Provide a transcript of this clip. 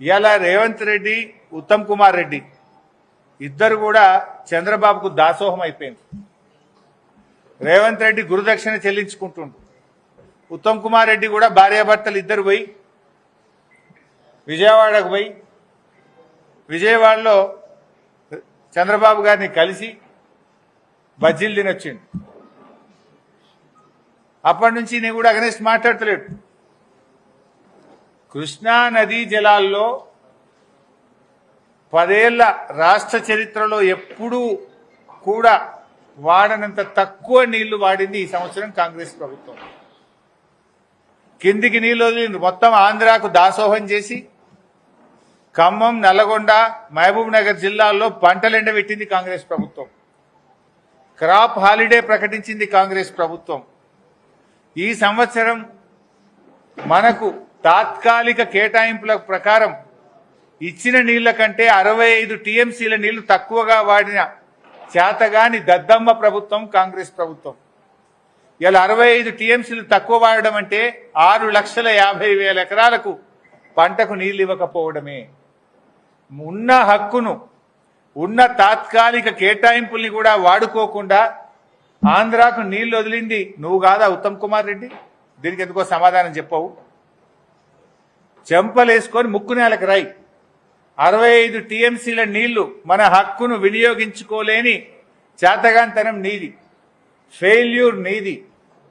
ఇవాళ రేవంత్ రెడ్డి ఉత్తమ్ కుమార్ రెడ్డి ఇద్దరు కూడా చంద్రబాబుకు దాసోహం అయిపోయింది. రేవంత్ రెడ్డి గురుదక్షిణ చెల్లించుకుంటుండు. ఉత్తమ్ కుమార్ రెడ్డి కూడా భార్యాభర్తలు ఇద్దరు పోయి విజయవాడకు పోయి విజయవాడలో చంద్రబాబు గారిని కలిసి బజ్జీలు తినొచ్చిండు. అప్పటి నుంచి నేను కూడా అగనెస్ట్ మాట్లాడతలేడు కృష్ణా నదీ జలాల్లో పదేళ్ళ రాష్ట్ర చరిత్రలో ఎప్పుడూ కూడా వాడనంత తక్కువ నీళ్ళు వాడింది ఈ సంవత్సరం కాంగ్రెస్ ప్రభుత్వం. కిందికి నీళ్ళు వదిలింది. మొత్తం ఆంధ్రాకు దాసోహం చేసి ఖమ్మం నల్లగొండ మహబూబ్ నగర్ జిల్లాల్లో పంటలు ఎండబెట్టింది కాంగ్రెస్ ప్రభుత్వం. క్రాప్ హాలిడే ప్రకటించింది కాంగ్రెస్ ప్రభుత్వం. ఈ సంవత్సరం మనకు తాత్కాలిక కేటాయింపుల ప్రకారం ఇచ్చిన నీళ్ళ కంటే అరవై ఐదు టీఎంసీల నీళ్ళు తక్కువగా వాడిన చేతగాని దద్దమ్మ ప్రభుత్వం కాంగ్రెస్ ప్రభుత్వం. ఇలా అరవై ఐదు టీఎంసీలు తక్కువ వాడడం అంటే ఆరు లక్షల యాభై వేల ఎకరాలకు పంటకు నీళ్ళు ఇవ్వకపోవడమే. ఉన్న హక్కును ఉన్న తాత్కాలిక కేటాయింపుల్ని కూడా వాడుకోకుండా ఆంధ్రాకు నీళ్ళు వదిలింది నువ్వు కాదా ఉత్తమ్ కుమార్ రెడ్డి? దీనికి ఎందుకో సమాధానం చెప్పవు. చెంపలేసుకొని ముక్కు నేలకు రాయి అరవై ఐదు టీఎంసీల నీళ్ళు మన హక్కును వినియోగించుకోలేని చేతగాంతనం నీది. ఫెయిల్యూర్ నీది.